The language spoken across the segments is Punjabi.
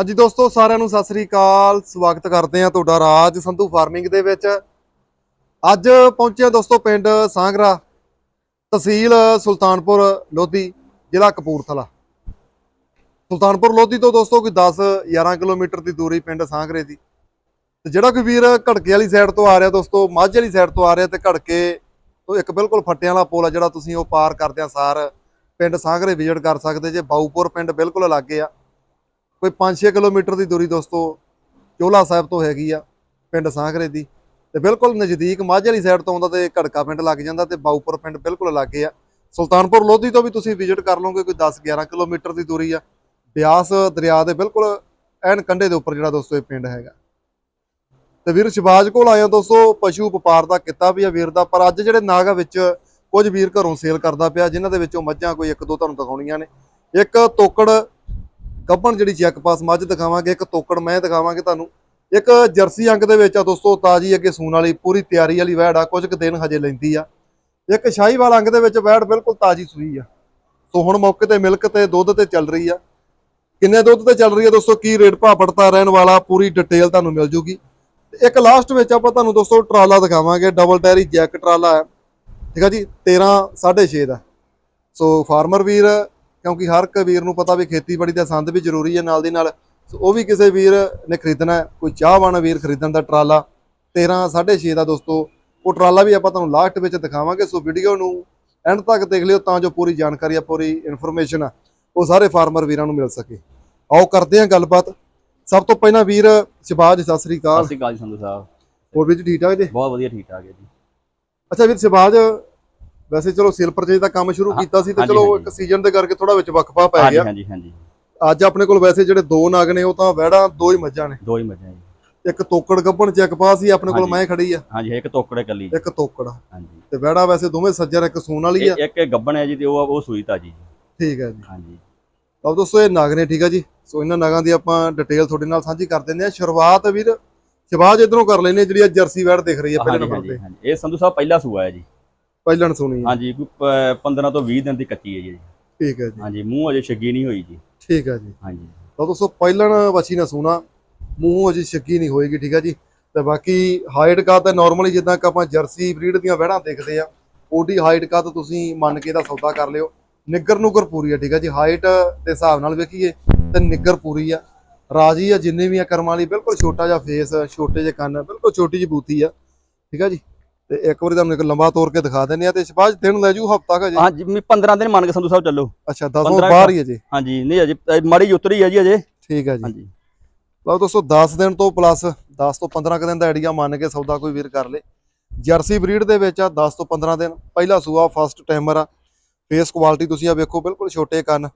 ਹਾਂਜੀ ਦੋਸਤੋ, ਸਾਰਿਆਂ ਨੂੰ ਸਤਿ ਸ੍ਰੀ ਅਕਾਲ। ਸਵਾਗਤ ਕਰਦੇ ਆ ਤੁਹਾਡਾ ਰਾਜ ਸੰਧੂ ਫਾਰਮਿੰਗ ਦੇ ਵਿੱਚ। ਅੱਜ ਪਹੁੰਚੇ ਦੋਸਤੋ ਪਿੰਡ ਸਾਂਗਰਾ, ਤਹਿਸੀਲ ਸੁਲਤਾਨਪੁਰ, ਲੋਧੀ, ਜ਼ਿਲ੍ਹਾ ਕਪੂਰਥਲਾ। ਸੁਲਤਾਨਪੁਰ, ਲੋਧੀ ਤੋਂ ਦੋਸਤੋ ਕੋਈ 10 11 ਕਿਲੋਮੀਟਰ ਦੀ ਦੂਰੀ ਪਿੰਡ ਸਾਂਗਰੇ ਦੀ। ਤੇ ਜਿਹੜਾ ਕੋਈ ਵੀਰ ਘੜਕੇ ਵਾਲੀ ਸਾਈਡ ਤੋਂ ਆ ਰਿਹਾ ਦੋਸਤੋ, ਮਾਝੇ ਵਾਲੀ ਸਾਈਡ ਤੋਂ ਆ ਰਿਹਾ ਤੇ ਘੜਕੇ ਤੋਂ ਇੱਕ ਬਿਲਕੁਲ ਫੱਟਿਆਂ ਵਾਲਾ ਪੁਲ ਆ ਜਿਹੜਾ ਤੁਸੀਂ ਉਹ ਪਾਰ ਕਰਦਿਆਂ ਸਾਰ। ਪਿੰਡ ਸਾਂਗਰੇ ਵਿਜ਼ਿਟ ਕਰ ਸਕਦੇ ਜੇ, ਬਾਊਪੁਰ ਪਿੰਡ ਬਿਲਕੁਲ ਲਾਗੇ ਆ। ਕੋਈ 5-6 ਕਿਲੋਮੀਟਰ ਦੀ ਦੂਰੀ ਦੋਸਤੋ, ਚੋਲਾ ਸਾਹਿਬ ਤੋਂ ਹੈਗੀ ਆ, ਪਿੰਡ ਸਾਂਗਰੇ ਦੀ। ਤੇ ਬਿਲਕੁਲ ਨਜ਼ਦੀਕ ਮਾਝੇ ਵਾਲੀ ਸਾਈਡ ਤੋਂ ਆਉਂਦਾ ਤੇ ਘੜਕਾ ਪਿੰਡ ਲੱਗ ਜਾਂਦਾ ਤੇ ਬਾਊਪੁਰ ਪਿੰਡ ਬਿਲਕੁਲ ਲਾਗੇ ਆ। ਸੁਲਤਾਨਪੁਰ ਲੋਧੀ ਤੋਂ ਵੀ ਤੁਸੀਂ ਵਿਜ਼ਿਟ ਕਰ ਲਓਗੇ, ਕੋਈ 10-11 ਕਿਲੋਮੀਟਰ ਦੀ ਦੂਰੀ ਆ। ਬਿਆਸ ਦਰਿਆ ਦੇ ਬਿਲਕੁਲ ਐਨ ਕੰਢੇ ਦੇ ਉੱਪਰ ਜਿਹੜਾ ਦੋਸਤੋ ਇਹ ਪਿੰਡ ਹੈਗਾ। ਤੇ ਵੀਰ ਸ਼ਿਵਾਜ ਕੋਲ ਆਇਆ ਦੋਸਤੋ, ਪਸ਼ੂ ਵਪਾਰ ਦਾ ਕਿੱਤਾ ਵੀ ਆ ਵੀਰ ਦਾ, ਪਰ ਅੱਜ ਜਿਹੜੇ ਨਾਗਾ ਵਿੱਚ ਕੁਝ ਵੀਰ ਘਰੋਂ ਸੇਲ ਕਰਦਾ ਪਿਆ, ਜਿਨ੍ਹਾਂ ਦੇ ਵਿੱਚੋਂ ਮੱਝਾਂ ਕੋਈ ਇੱਕ ਦੋ ਤੁਹਾਨੂੰ ਦਿਖਾਉਣੀਆਂ ਨੇ। ਇੱਕ ਤੋਕੜ ਗੱਭਣ ਜਿਹੜੀ ਚੈੱਕ ਪਾਸ, ਮੱਝ ਦਿਖਾਵਾਂਗੇ, ਇੱਕ ਤੋਕੜ ਮੈਂ ਦਿਖਾਵਾਂਗੇ ਤੁਹਾਨੂੰ। ਇੱਕ ਜਰਸੀ ਅੰਗ ਦੇ ਵਿੱਚ ਆ ਦੋਸਤੋ, ਤਾਜੀ ਅੱਗੇ ਸੂਣ ਵਾਲੀ, ਪੂਰੀ ਤਿਆਰੀ ਵਾਲੀ ਵੈੜ ਆ, ਕੁਝ ਕੁ ਦਿਨ ਹਜੇ ਲੈਂਦੀ ਆ। ਇੱਕ ਸ਼ਾਹੀਵਾਲ ਅੰਗ ਦੇ ਵਿੱਚ ਵੈੜ ਬਿਲਕੁਲ ਤਾਜੀ ਸੂਈ ਆ। ਸੋ ਹੁਣ ਮੌਕੇ ਤੇ ਮਿਲਕ ਤੇ ਦੁੱਧ ਤੇ ਚੱਲ ਰਹੀ ਆ। ਕਿੰਨੇ ਦੁੱਧ ਤੇ ਚੱਲ ਰਹੀ ਆ ਦੋਸਤੋ, ਕੀ ਰੇਟ ਭਾਅ ਪੜਤਾ, ਰਹਿਣ ਵਾਲਾ, ਪੂਰੀ ਡਿਟੇਲ ਤੁਹਾਨੂੰ ਮਿਲ ਜੂਗੀ। ਤੇ ਇੱਕ ਲਾਸਟ ਵਿੱਚ ਆਪਾਂ ਤੁਹਾਨੂੰ ਦੋਸਤੋ, ਟਰਾਲਾ ਦਿਖਾਵਾਂਗੇ ਡਬਲ ਟਾਇਰੀ ਜੈਕ ਟਰਾਲਾ ਹੈ ਠੀਕ ਆ ਜੀ 13 6.5 ਦਾ। ਸੋ ਫਾਰਮਰ ਵੀਰ ਕਿਉਂਕਿ ਹਰ ਇੱਕ ਵੀਰ ਨੂੰ ਪਤਾ ਵੀ ਖੇਤੀਬਾੜੀ ਦਾ ਸੰਦ ਵੀ ਜ਼ਰੂਰੀ ਹੈ ਨਾਲ ਦੀ ਨਾਲ। ਉਹ ਵੀ ਕਿਸੇ ਵੀਰ ਨੇ ਖਰੀਦਣਾ ਕੋਈ ਚਾਹਵਾਨ ਵੀਰ ਖਰੀਦਣ ਦਾ ਟਰਾਲਾ। 13 6.5 ਦਾ ਦੋਸਤੋ ਉਹ ਟਰਾਲਾ ਵੀ ਆਪਾਂ ਤੁਹਾਨੂੰ ਲਾਸਟ ਵਿੱਚ ਦਿਖਾਵਾਂਗੇ। ਸੋ ਵੀਡੀਓ ਨੂੰ ਐਂਡ ਤੱਕ ਦੇਖ ਲਿਓ ਤਾਂ ਜੋ ਪੂਰੀ ਜਾਣਕਾਰੀ ਆ ਪੂਰੀ ਇਨਫੋਰਮੇਸ਼ਨ ਆ ਉਹ ਸਾਰੇ ਫਾਰਮਰ ਵੀਰਾਂ ਨੂੰ ਮਿਲ ਸਕੇ। ਆਓ ਕਰਦੇ ਹਾਂ ਗੱਲਬਾਤ। ਸਭ ਤੋਂ ਪਹਿਲਾਂ ਵੀਰ ਸ਼ਿਬਾਜ ਸਤਿ ਸ੍ਰੀ ਸਤਿ ਅਕਾਲ ਸ਼੍ਰੀ ਅਕਾਲ ਜੀ ਸੰਧੂ ਸਾਹਿਬ। ਹੋਰ ਵੀਰ ਜੀ ਠੀਕ ਠਾਕ ਜੀ? ਬਹੁਤ ਵਧੀਆ ਠੀਕ ਠਾਕ ਹੈ ਜੀ। ਅੱਛਾ ਵੀਰ ਸ਼ਿਬਾਜ ਵੈਸੇ ਚਲੋ ਸੇਲ ਪਰਚੇਜ ਦਾ ਕੰਮ ਸ਼ੁਰੂ ਕੀਤਾ ਸੀ ਤੇ ਚਲੋ। ਇੱਕ ਸੀਜ਼ਨ ਦੇ ਕਰਕੇ ਥੋੜਾ ਵਿੱਚ ਵਕਫਾ ਪੈ ਗਿਆ। ਹਾਂਜੀ ਹਾਂਜੀ। ਅੱਜ ਆਪਣੇ ਕੋਲ ਵੈਸੇ ਜਿਹੜੇ ਦੋ ਨਗ ਨੇ ਉਹ ਤਾਂ ਵਹਿੜਾਂ ਦੋ ਹੀ ਮੱਝਾਂ ਨੇ। ਦੋ ਹੀ ਮੱਝਾਂ ਜੀ ਇੱਕ ਤੋਕੜ ਗੱਭਣ ਚੈੱਕ ਪਾਸ ਹੀ ਆਪਣੇ ਕੋਲ। ਮੈਂ ਖੜੀ ਆ। ਹਾਂਜੀ ਇੱਕ ਤੋਕੜੇ ਕੱਲੀ। ਜੀ। ਇੱਕ ਤੋਕੜ। ਹਾਂਜੀ। ਤੇ ਵਹਿੜਾ ਵੈਸੇ ਦੋਵੇਂ ਸੱਜਰ ਇੱਕ ਸੂਣ ਵਾਲੀ ਆ। ਇੱਕ ਗੱਬਣ ਹੈ ਜੀ ਤੇ ਉਹ ਉਹ ਸੂਈ ਤਾਜੀ। ਜੀ ਠੀਕ ਹੈ ਜੀ। ਹਾਂਜੀ। ਤਾਂ ਦੋਸਤੋ ਇਹ ਨਗ ਨੇ ਠੀਕ ਆ ਜੀ? ਸੋ ਇਹਨਾਂ ਨਗਾਂ ਦੀ ਆਪਾਂ ਡਿਟੇਲ ਤੁਹਾਡੇ ਨਾਲ ਸਾਂਝੀ ਕਰ ਦਿੰਦੇ ਆ ਸ਼ੁਰੂਆਤ ਵੀਰ ਸ਼ਿਵਾਜ ਇਧਰੋਂ ਕਰ ਲੈਨੇ ਜਿਹੜੀ ਆ ਜਰਸੀ ਵੈੜ ਦਿਖ ਰਹੀ ਆ ਪਹਿਲੇ ਨੰਬਰ ਤੇ। ਹਾਂਜੀ। ਇਹ ਸੰਧੂ ਸਾਹਿਬ ਪਹਿਲਾ ਸੂਆ ਹੈ ਜੀ। ਪਹਿਲਣ ਸੁਣੀ ਆ ਹਾਂਜੀ ਕੋਈ ਪ- 15 ਤੋਂ 20 ਦਿਨ ਦੀ ਕੱਚੀ ਹੈ ਜੀ। ਠੀਕ ਹੈ ਜੀ। ਹਾਂਜੀ ਮੂੰਹ ਅਜੇ ਛੱਗੀ ਨਹੀਂ ਹੋਈ ਜੀ। ਠੀਕ ਹੈ ਜੀ। ਹਾਂਜੀ। ਤਾਂ ਦੋਸਤੋ ਪਹਿਲਣ ਵਛੀ ਨਾ ਸੂਣਾ ਮੂੰਹ ਅਜੀ ਸ਼ੱਕੀ ਨਹੀਂ ਹੋਏਗੀ ਠੀਕ ਹੈ ਜੀ। ਤੇ ਬਾਕੀ ਹਾਈਟ ਕਾ ਤਾਂ ਨਾਰਮਲੀ ਜਿੱਦਾਂ ਕਿ ਆਪਾਂ ਜਰਸੀ ਬਰੀਡ ਦੀਆਂ ਵਹਿੜਾਂ ਦੇਖਦੇ ਆ ਉਹਦੀ ਹਾਈਟ ਕਾ ਤਾਂ ਤੁਸੀਂ ਮੰਨ ਕੇ ਦਾ ਸੌਦਾ ਕਰ ਲਿਓ। ਨਿੱਗਰ ਨੁਗਰ ਪੂਰੀ ਆ ਠੀਕ ਹੈ ਜੀ। ਹਾਈਟ ਦੇ ਹਿਸਾਬ ਨਾਲ ਵੇਖੀਏ ਤੇ ਨਿੱਗਰ ਪੂਰੀ ਆ। ਰਾਜੀ ਆ ਜਿੰਨੇ ਵੀ ਆ ਕਰਮਾਂ ਵਾਲੀ ਬਿਲਕੁਲ ਛੋਟਾ ਜਿਹਾ ਫੇਸ ਛੋਟੇ ਜਿਹੇ ਕੰਨ ਬਿਲਕੁਲ ਛੋਟੀ ਜਿਹੀ ਬੂਥੀ ਆ ਠੀਕ ਹੈ ਜੀ। ਤੇ ਇੱਕ ਵਾਰੀ ਤੁਹਾਨੂੰ ਇੱਕ ਲੰਬਾ ਤੋਰ ਕੇ ਦਿਖਾ ਦਿੰਦੇ ਆ ਤੇ ਸ਼ਬਾਜ ਦਿਨ ਲੈ ਜੂ ਹਫਤਾ ਕਾ ਜੀ ਹਾਂਜੀ ਮੈਂ 15 ਦਿਨ ਮੰਨ ਕੇ ਸੰਧੂ ਸਾਹਿਬ ਚੱਲੋ। ਅੱਛਾ 10 15 ਬਾਹਰ ਹੀ ਹੈ ਜੀ ਹਾਂਜੀ ਨਹੀਂ ਅਜੇ ਅਜੇ ਮਾੜੀ ਉਤਰੀ ਹੈ ਜੀ ਅਜੇ ਠੀਕ ਹੈ ਜੀ। ਹਾਂਜੀ। ਲਓ ਦੋਸਤੋ 10 ਦਿਨ ਤੋਂ ਪਲੱਸ 10 ਤੋਂ 15 ਕੁ ਦਿਨ ਦਾ ਆਈਡੀਆ ਮੰਨ ਕੇ ਸੌਦਾ ਕੋਈ ਵੀਰ ਕਰ ਲੇ। ਜਰਸੀ ਬਰੀਡ ਦੇ ਵਿੱਚ ਆ 10 ਤੋਂ 15 ਦਿਨ। ਪਹਿਲਾ ਸੂਆ ਫਸਟ ਟਾਈਮਰ ਆ। ਫੇਸ ਕੁਆਲਿਟੀ ਤੁਸੀਂ ਆ ਵੇਖੋ ਬਿਲਕੁਲ ਛੋਟੇ ਕੰਨ।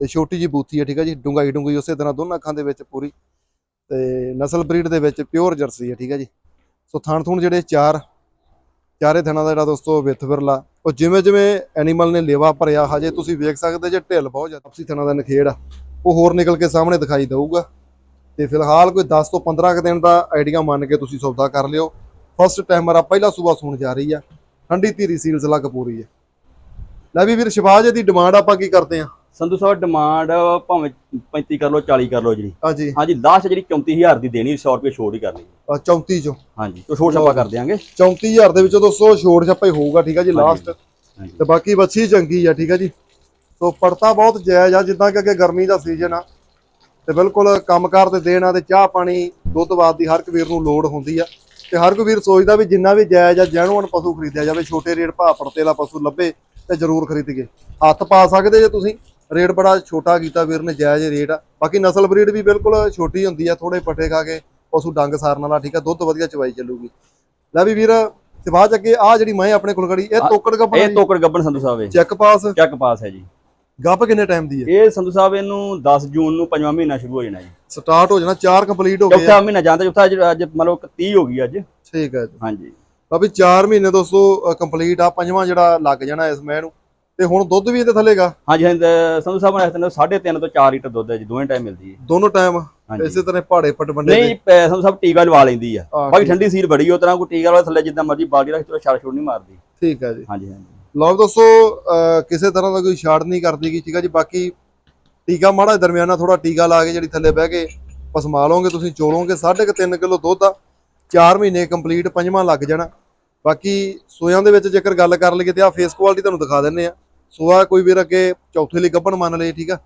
ਤੇ ਛੋਟੀ ਜੀ ਬੂਥੀ ਆ ਠੀਕ ਹੈ ਜੀ? ਡੁੰਗਾਈ ਡੁੰਗਾਈ ਉਸੇ ਤਰ੍ਹਾਂ ਦੋਨਾਂ ਅੱਖਾਂ ਦੇ ਵਿੱਚ ਪੂਰੀ। ਤੇ ਨਸਲ ਬਰੀਡ ਦੇ ਵਿੱਚ ਪਿਓਰ ਜਰਸੀ ਆ ਠੀਕ ਹੈ ਜੀ? ਸੋ ਥਣ ਥੁਣ ਜਿਹੜੇ ਚਾਰ ਚਾਰੇ ਥਣਾਂ ਦਾ ਜਿਹੜਾ ਦੋਸਤੋ ਵਿੱਥ ਵਿਰਲਾ, ਉਹ ਜਿਵੇਂ ਜਿਵੇਂ ਐਨੀਮਲ ਨੇ ਲੇਵਾ ਭਰਿਆ, ਹਜੇ ਤੁਸੀਂ ਵੇਖ ਸਕਦੇ ਜੇ ਢਿੱਲ ਬਹੁਤ ਜ਼ਿਆਦਾ, ਆਪਸੀ ਥਣਾਂ ਦਾ ਨਖੇੜ ਆ। ਉਹ ਹੋਰ ਨਿਕਲ ਕੇ ਸਾਹਮਣੇ ਦਿਖਾਈ ਦਊਗਾ। ਤੇ ਫਿਲਹਾਲ ਕੋਈ 10 ਤੋਂ 15 ਕੁ ਦਿਨ ਦਾ ਆਈਡੀਆ ਮੰਨ ਕੇ ਤੁਸੀਂ ਸੌਦਾ ਕਰ ਲਿਓ। ਫਸਟ ਟਾਈਮਰ ਆ, ਪਹਿਲਾ ਸੂਬਾ ਸੁਣ ਜਾ ਰਹੀ ਆ। ਠੰਡੀ ਧੀਰੀ ਸੀਲਸ ਲੱਗ ਪੂਰੀ ਹੈ ਲੈ ਵੀ ਵੀਰ, ਸ਼ਿਵਾਜ ਦੀ ਡਿਮਾਂਡ ਆਪਾਂ ਕੀ ਕਰਦੇ ਆ? ਸੰਧੂ ਸਾਹਿਬ ਡਿਮਾਂਡ ਭਾਵੇਂ 35 ਕਰ ਲਓ 40 ਕਰ ਲਓ ਜੀ ਹਾਂਜੀ। ਹਾਂਜੀ ਲਾਸਟ ਜਿਹੜੀ 34000 ਦੀ ਦੇਣੀ 100 ਰੁਪਏ ਛੋੜ ਹੀ ਕਰਨੀ ਆਹ 34 ਚੋਂ। ਹਾਂਜੀ ਤੇ ਛੋੜ ਛਾਪਾ ਕਰ ਦਿਆਂਗੇ। 34000 ਦੇ ਵਿੱਚੋਂ ਦੋਸਤੋ ਛੋੜ ਛੱਪਾ ਹੀ ਹੋਊਗਾ ਠੀਕ ਆ ਜੀ ਲਾਸਟ ਤੇ ਬਾਕੀ ਬੱਚੀ ਚੰਗੀ ਆ ਠੀਕ ਆ ਜੀ। ਸੋ ਪੜਤਾ ਬਹੁਤ ਜਾਇਜ਼ ਆ ਜਿੱਦਾਂ ਕਿ ਅੱਗੇ ਗਰਮੀ ਦਾ ਸੀਜ਼ਨ ਆ। ਤੇ ਬਿਲਕੁਲ ਕੰਮਕਾਰ ਤੇ ਦੇਣਾ ਤੇ ਚਾਹ ਪਾਣੀ ਦੁੱਧ ਬਾਦ ਦੀ ਹਰ ਇੱਕ ਵੀਰ ਨੂੰ ਲੋੜ ਹੁੰਦੀ ਆ। ਤੇ ਹਰ ਕੋਈ ਵੀਰ ਸੋਚਦਾ ਵੀ ਜਿੰਨਾ ਵੀ ਜਾਇਜ਼ ਆ ਜੈਨੂਅਨ ਪਸ਼ੂ ਖਰੀਦਿਆ ਜਾਵੇ ਛੋਟੇ ਰੇਟ ਭਾਅ ਪੜਤੇ ਵਾਲਾ ਪਸ਼ੂ ਲੱਭੇ ਤੇ ਜ਼ਰੂਰ ਖਰੀਦੀਏ। ਹੱਥ ਪਾ ਸਕਦੇ ਜੇ ਤੁਸੀਂ? ਰੇਟ ਬੜਾ ਛੋਟਾ ਕੀਤਾ ਵੀਰ ਨੇ ਜਾਇਜ਼ ਰੇਟ ਆ। ਬਾਕੀ ਨਸਲ ਬਰੀਡ ਵੀ ਬਿਲਕੁਲ ਛੋਟੀ ਹੁੰਦੀ ਆ ਥੋੜੇ ਪੱਠੇ ਖਾ ਕੇ ਪਸ਼ੂ ਡੰਗ ਸਾਰਨ ਵਾਲਾ ਠੀਕ ਆ ਦੁੱਧ ਵਧੀਆ ਚਵਾਈ ਚੱਲੂਗੀ। ਲੈ ਵੀ ਵੀਰ ਤੇ ਬਾਅਦ ਅੱਗੇ ਆ ਜਿਹੜੀ ਮੈਂ ਆਪਣੇ ਕੋਲ ਖੜੀ ਇਹ ਤੋਕੜ ਇਹ ਗੱਪਣਾ ਤੋਕੜ ਗੱਬਣ ਸੰਧੂ ਸਾਹਿਬ ਇਹ। Check pass. ਚੱਕ ਪਾਸ ਹੈ ਜੀ। ਗੱਪ ਕਿੰਨੇ ਟਾਈਮ ਦੀ ਹੈ ਇਹ ਸੰਧੂ ਸਾਹਿਬ ਇਹਨੂੰ 10 ਜੂਨ ਨੂੰ ਪੰਜਵਾਂ ਮਹੀਨਾ ਸ਼ੁਰੂ ਹੋ ਜਾਣਾ ਜੀ। ਸਟਾਰਟ ਹੋ ਜਾਣਾ 4 ਕੰਪਲੀਟ ਹੋ ਗਏ। ਚੌਥਾ ਮਹੀਨਾ ਜਾਂਦਾ ਚੌਥਾ ਅੱਜ ਲਓ 30 ਹੋ ਗਈ ਅੱਜ। ਠੀਕ ਹੈ ਜੀ। ਹਾਂਜੀ। ਬਾਬੀ 4 ਮਹੀਨੇ ਦੋਸਤੋ ਕੰਪਲੀਟ ਆ ਪੰਜਵਾਂ ਜਿਹੜਾ ਲੱਗ ਜਾਣਾ ਇਸ ਮੈਂ ਨੂੰ। ਤੇ ਹੁਣ ਦੁੱਧ ਵੀ ਇਹਦੇ ਥੱਲੇਗਾ ਹਾਂਜੀ ਹਾਂਜੀ ਤੇ ਸੰਧੂ ਸਾਹਿਬ ਨੇ ਕਹਿੰਦੇ 3.5 ਤੋਂ 4 ਲੀਟਰ ਦੁੱਧ ਹੈ ਜੀ ਦੋਵੇਂ ਟਾਈਮ ਮਿਲਦੀ ਹੈ। ਦੋਨੋਂ ਟਾਈਮ ਹਾਂਜੀ। ਇਸੇ ਤਰ੍ਹਾਂ ਪਹਾੜੇ ਪਟ ਵੰਡੇ ਨਹੀਂ ਪੈ- ਸੰਧੂ ਸਾਹਿਬ ਟੀਕਾ ਲਵਾ ਲੈਂਦੀ ਆ। ਹਾਂ, ਬਾਕੀ ਠੰਡੀ ਸੀਲ ਬੜੀ ਉਹ ਤਰ੍ਹਾਂ ਕੋਈ ਟੀਕਾ ਵਾਲਾ ਥੱਲੇ ਜਿੱਦਾਂ ਮਰਜ਼ੀ ਬਾਲਟੀ ਰੱਖ ਚਲੋ ਛਾੜ ਛੋੜ ਨਹੀਂ ਮਾਰਦੀ। ਠੀਕ ਹੈ ਜੀ। ਹਾਂਜੀ ਹਾਂਜੀ। ਲਓ ਦੋਸਤੋ ਅਹ ਕਿਸੇ ਤਰ੍ਹਾਂ ਦਾ ਕੋਈ ਛਾੜ ਨਹੀਂ ਕਰਦੀ ਗੀ ਠੀਕ ਹੈ ਜੀ। ਬਾਕੀ ਟੀਕਾ ਮਾੜਾ ਦਰਮਿਆਨਾ ਥੋੜਾ ਟੀਕਾ ਲਾ ਕੇ ਜਿਹੜੀ ਥੱਲੇ ਬਹਿ ਕੇ ਪਸਮਾ ਲਓਗੇ ਤੁਸੀਂ ਚੋਲੋਗੇ 3.5 ਕਿਲੋ ਦੁੱਧ ਆ। 4 ਮਹੀਨੇ ਕੰਪਲੀਟ ਪੰਜਵਾਂ ਲੱਗ ਜਾਣਾ। ਬਾਕੀ ਸੋਇਆਂ ਦੇ ਵਿੱਚ ਜੇਕਰ ਗੱਲ ਕਰ ਲਈਏ ਤੇ ਆ ਫੇਸ ਕੁਆਲਿਟੀ ਤੁਹਾਨੂੰ ਦਿਖਾ ਦਿੰਨੇ ਆ। ਸੋਆ ਕੋਈ ਵੀਰ ਅੱਗੇ ਚੌਥੇ ਲਈ ਗੱਭਣ ਮੰਨ ਲਏ ਠੀਕ ਆ?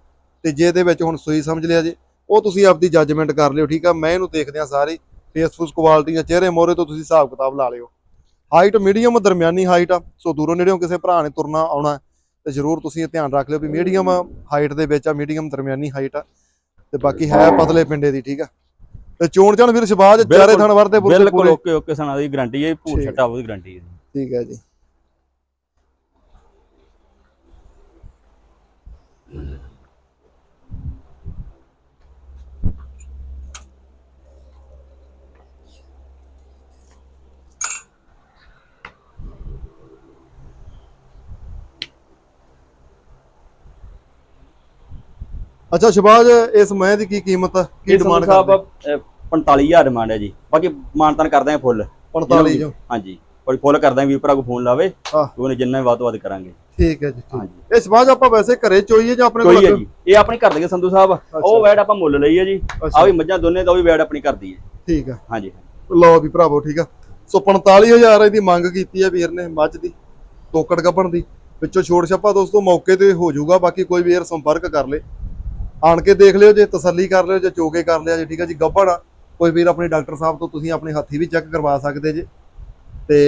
ਤੇ ਜੇ ਇਹਦੇ ਵਿੱਚ ਹੁਣ ਸੋਈ ਸਮਝ ਲਿਆ ਜੇ ਉਹ ਤੁਸੀਂ ਆਪਦੀ ਜੱਜਮੈਂਟ ਕਰ ਲਿਓ ਠੀਕ ਆ? ਮੈਂ ਇਹਨੂੰ ਦੇਖਦਿਆਂ ਸਾਰੇ ਫੇਸ ਫੂਸ ਕੁਆਲਿਟੀ ਜਾਂ ਚਿਹਰੇ ਮੋਹਰੇ ਤੋਂ ਤੁਸੀਂ ਹਿਸਾਬ ਕਿਤਾਬ ਲਾ ਲਿਓ। ਹਾਈਟ ਮੀਡੀਅਮ ਦਰਮਿਆਨੀ ਹਾਈਟ ਆ ਸੋ ਦੂਰੋਂ ਨੇੜਿਓਂ ਕਿਸੇ ਭਰਾ ਨੇ ਤੁਰਨਾ ਆਉਣਾ ਤੇ ਜ਼ਰੂਰ ਤੁਸੀਂ ਇਹ ਧਿਆਨ ਰੱਖ ਲਿਓ ਵੀ ਮੀਡੀਅਮ ਹਾਈਟ ਦੇ ਵਿੱਚ ਆ ਮੀਡੀਅਮ ਦਰਮਿਆਨੀ ਹਾਈਟ ਆ। ਤੇ ਬਾਕੀ ਹੈ ਪਤਲੇ ਪਿੰਡੇ ਦੀ ਠੀਕ ਆ? ਤੇ ਚੋਣ ਚਾਣ ਵੀਰ ਸ਼ਬਾਜ ਚਾਰੇ ਥਣ ਵਰਤੇ ਬਿਲਕੁਲ ਪੂਰੇ। ਓਕੇ ਓਕੇ ਸਣਾ ਦੀ ਗਾਰੰਟੀ ਹੈ ਹੈ। ਛੱਟਾ ਉਹਦੀ ਗਾਰੰਟੀ ਹੈ। ਠੀਕ ਹੈ ਜੀ। ਅੱਛਾ ਸ਼ਬਾਜ ਇਸ ਮੈਂ ਦੀ ਕੀ ਕੀਮਤ? ਕੀ ਇਹ ਡਿਮਾਂਡ ਕਰਦੇ? ਸਾਹਿਬ 45000 ਡਿਮਾਂਡ ਹੈ ਜੀ। ਬਾਕੀ ਮਾਨਤਨ ਕਰਦੇ ਆ ਫੁੱਲ 45 ਜੋ ਹਾਂਜੀ। ਕੋਈ ਫੁੱਲ ਕਰਦੇ ਆ ਵੀ ਭਰਾ ਕੋ ਫੋਨ ਲਾਵੇ ਹਾਂ। ਉਹਨੇ ਜਿੰਨਾ ਵੀ ਵੱਧ ਤੋਂ ਵੱਧ ਕਰਾਂਗੇ। ਠੀਕ ਹੈ ਜੀ ਠੀਕ। ਇਹ ਆਪਾਂ ਵੈਸੇ ਘਰੇ ਚੋਈਏ ਜਾਂ ਆਪਣੇ ਹੈ ਕੋਲ ਜੀ। ਇਹ ਆਪਣੇ ਘਰ ਦੇ ਸੰਧੂ ਸਾਹਿਬ ਉਹ ਵੈਡ ਆਪਾਂ ਮੁੱਲ ਲਈ ਹੈ ਜੀ ਆ ਵੀ ਮੱਝਾਂ ਦੋਨੇ ਦਾ ਉਹ ਵੀ ਵੈਡ ਆਪਣੀ ਘਰ ਦੀ ਹੈ। ਠੀਕ ਆ। ਹਾਂਜੀ। ਲਓ ਵੀ ਭਰਾਵੋ ਠੀਕ ਆ। ਸੋ 45000 ਇਹਦੀ ਮੰਗ ਕੀਤੀ ਆ ਵੀਰ ਨੇ ਮੱਝ ਦੀ ਤੋਕੜ ਗੱਭਣ ਦੀ। ਵਿੱਚੋਂ ਛੋੜ ਛੱਪਾ ਦੋਸਤੋ ਮੌਕੇ ਤੇ ਹੋ ਜਾਊਗਾ ਬਾਕੀ ਕੋਈ ਵੀਰ ਸੰਪਰਕ ਕਰ ਲੇ। ਆਣ ਕੇ ਦੇਖ ਲਿਓ ਜੇ ਤਸੱਲੀ ਕਰ ਲਿਓ ਜੇ ਚੋਕੇ ਕਰ ਲਿਆ ਜੇ ਠੀਕ ਆ ਜੀ ਗੱਭਣ ਆ। ਕੋਈ ਵੀਰ ਆਪਣੇ ਡਾਕਟਰ ਸਾਹਿਬ ਤੋਂ ਤੁਸੀਂ ਆਪਣੇ ਹੱਥੀ ਵੀ ਚੈੱਕ ਕਰਵਾ ਸਕਦੇ ਜੇ। ਤੇ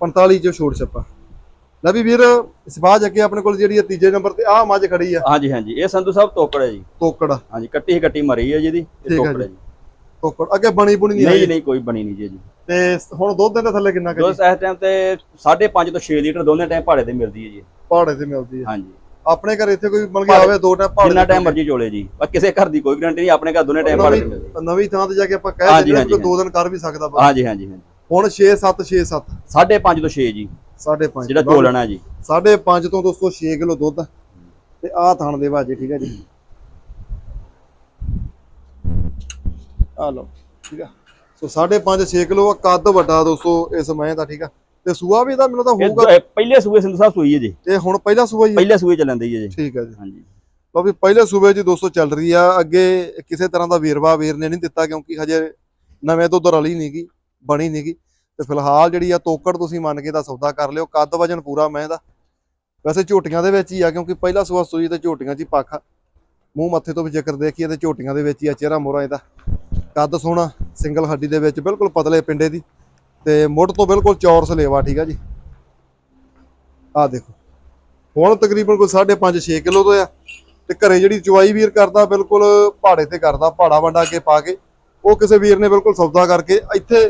45 ਚੋਂ ਛੋੜ ਛੱਪਾ। ਲੈ ਵੀ ਵੀਰ ਬਾਅਦ ਅੱਗੇ ਆਪਣੇ ਕੋਲ ਜਿਹੜੀ ਆ ਤੀਜੇ ਨੰਬਰ ਤੇ ਆਹ ਮੱਝ ਖੜੀ ਆ। ਹਾਂਜੀ ਹਾਂਜੀ। ਇਹ ਸੰਧੂ ਸਾਹਿਬ ਤੋਕੜ ਹੈ ਜੀ। ਤੋਕੜ। ਹਾਂਜੀ ਕੱਟੀ ਹੀ ਕੱਟੀ ਮਰੀ ਹੈ ਜਿਹਦੀ ਇਹ ਹੈ ਤੋਕੜ ਹੈ ਜੀ। ਤੋਕੜ। ਅੱਗੇ ਬਣੀ ਬੁਣੀ ਨਹੀਂ ਨਹੀਂ ਨਹੀਂ ਕੋਈ ਬਣੀ ਨਹੀਂ ਜੀ ਜੀ ਤੇ ਹੁਣ ਦੁੱਧ ਦੇ ਥੱਲੇ ਕਿੰਨਾ ਕਰੀ ਇਸ ਟਾਈਮ ਤੇ 5.5 ਤੋਂ 6 ਲੀਟਰ ਦੋਨੇ ਟਾਈਮ ਭਾੜੇ ਤੇ ਮਿਲਦੀ ਹੈ ਜੀ। ਪਹਾੜੇ ਤੇ ਮਿਲਦੀ ਆ ਹਾਂਜੀ। ਆਪਣੇ ਘਰ ਇੱਥੇ ਕੋਈ ਮਤਲਬ ਕਿ ਆਵੇ ਦੋ ਟਾਈਮ ਪਹਾੜੇ ਜਿੰਨਾ ਟਾਈਮ ਮਰਜ਼ੀ ਚੋਲੇ ਜੀ। ਪਰ ਕਿਸੇ ਘਰ ਦੀ ਕੋਈ ਗਰੰਟੀ ਨਹੀਂ ਆਪਣੇ ਘਰ ਦੋਨੇ ਟਾਈਮ ਤੇ ਮਿਲਦੀ। ਨਵੀਂ ਥਾਂ ਤੇ ਜਾ ਕੇ ਆਪਾਂ ਕਹਿ ਦਿੰਦੇ ਹਾਂ ਕਿ ਦੋ ਦਿਨ ਕਰ ਵੀ ਸਕਦਾ। ਹਾਂਜੀ ਹਾਂਜੀ ਹਾਂਜੀ। ਹੁਣ 6 7 6 7 5.5 ਤੋਂ 6 ਜੀ। 5.5 ਜਿਹੜਾ ਚੋਲਣਾ ਜੀ। 5.5 ਤੋਂ ਦੋਸਤੋ 6 ਕਿਲੋ ਦੁੱਧ। ਤੇ ਆਹ ਥਣ ਦੇ ਵਾਜੇ ਠੀਕ ਹੈ ਜੀ। ਆ ਲਓ ਠੀਕ ਆ। ਸੋ 5.5 6 ਕਿਲੋ ਆ ਕੱਦ ਵੱਡਾ ਦੋਸਤੋ ਇਸ ਮੈਂ ਦਾ ਠੀਕ ਆ। ਤੇ ਸੂਆ ਵੀ ਇਹਦਾ ਮੈਨੂੰ ਤਾਂ ਹੋਊਗਾ। ਪਹਿਲੇ ਸੂਏ ਸੰਧੂ ਸਾਹਿਬ ਸੂਈ ਹੈ ਜੀ। ਇਹ ਹੁਣ ਪਹਿਲਾ ਸੂਆ ਹੀ ਪਹਿਲੇ ਸੂਏ ਚੱਲਣ ਦੀ ਹੈ ਜੀ। ਠੀਕ ਹੈ ਜੀ। ਹਾਂਜੀ। ਲਓ ਵੀ ਪਹਿਲੇ ਸੂਬੇ ਜੀ ਦੋਸਤੋ ਚੱਲ ਰਹੀ ਆ। ਅੱਗੇ ਕਿਸੇ ਤਰ੍ਹਾਂ ਦਾ ਵੇਰਵਾ ਵੀਰ ਨੇ ਨਹੀਂ ਦਿੱਤਾ ਕਿਉਂਕਿ ਹਜੇ ਨਵੇਂ ਤੋਂ ਰਲੀ ਨਹੀਂਗੀ ਬਣੀ ਨਹੀਂਗੀ ਤੇ ਫਿਲਹਾਲ ਜਿਹੜੀ ਆ ਤੋਕੜ ਤੁਸੀਂ ਮੰਨ ਕੇ ਦਾ ਸੌਦਾ ਕਰ ਲਿਓ, ਕੱਦ ਵਜਨ ਪੂਰਾ ਮੈਂ ਦਾ ਵੈਸੇ ਝੋਟੀਆਂ ਦੇ ਵਿੱਚ ਹੀ ਆ, ਕਿਉਂਕਿ ਪਹਿਲਾ ਸੂਆ ਸੂਈ ਤੇ ਝੋਟੀਆਂ 'ਚ ਹੀ ਪੱਖ ਮੂੰਹ ਮੱਥੇ ਤੋਂ ਵੀ ਜ਼ਿਕਰ ਦੇਖੀਏ ਤੇ ਝੋਟੀਆਂ ਦੇ ਵਿੱਚ ਹੀ ਆ, ਚਿਹਰਾ ਮੋਰਾ ਇਹਦਾ। ਕੱਦ ਸੋਹਣਾ, ਸਿੰਗਲ ਹੱਡੀ ਦੇ ਵਿੱਚ ਬਿਲਕੁਲ ਪਤਲੇ ਪਿੰਡੇ ਦੀ। ਤੇ ਮੁੱਢ ਤੋਂ ਬਿਲਕੁਲ ਚੌਰਸ ਲੇਵਾ ਠੀਕ ਆ ਜੀ। ਆ ਦੇਖੋ, ਹੁਣ ਤਕਰੀਬਨ ਕੋਈ 5.5 6 ਕਿਲੋ ਤੋਂ ਆ। ਤੇ ਘਰੇ ਜਿਹੜੀ ਚੁਆਈ ਵੀਰ ਕਰਦਾ, ਬਿਲਕੁਲ ਪਹਾੜੇ ਤੇ ਕਰਦਾ ਪਹਾੜਾ ਵੰਡਾ ਕੇ ਪਾ ਕੇ, ਉਹ ਕਿਸੇ ਵੀਰ ਨੇ ਬਿਲਕੁਲ ਸੌਦਾ ਕਰਕੇ ਇੱਥੇ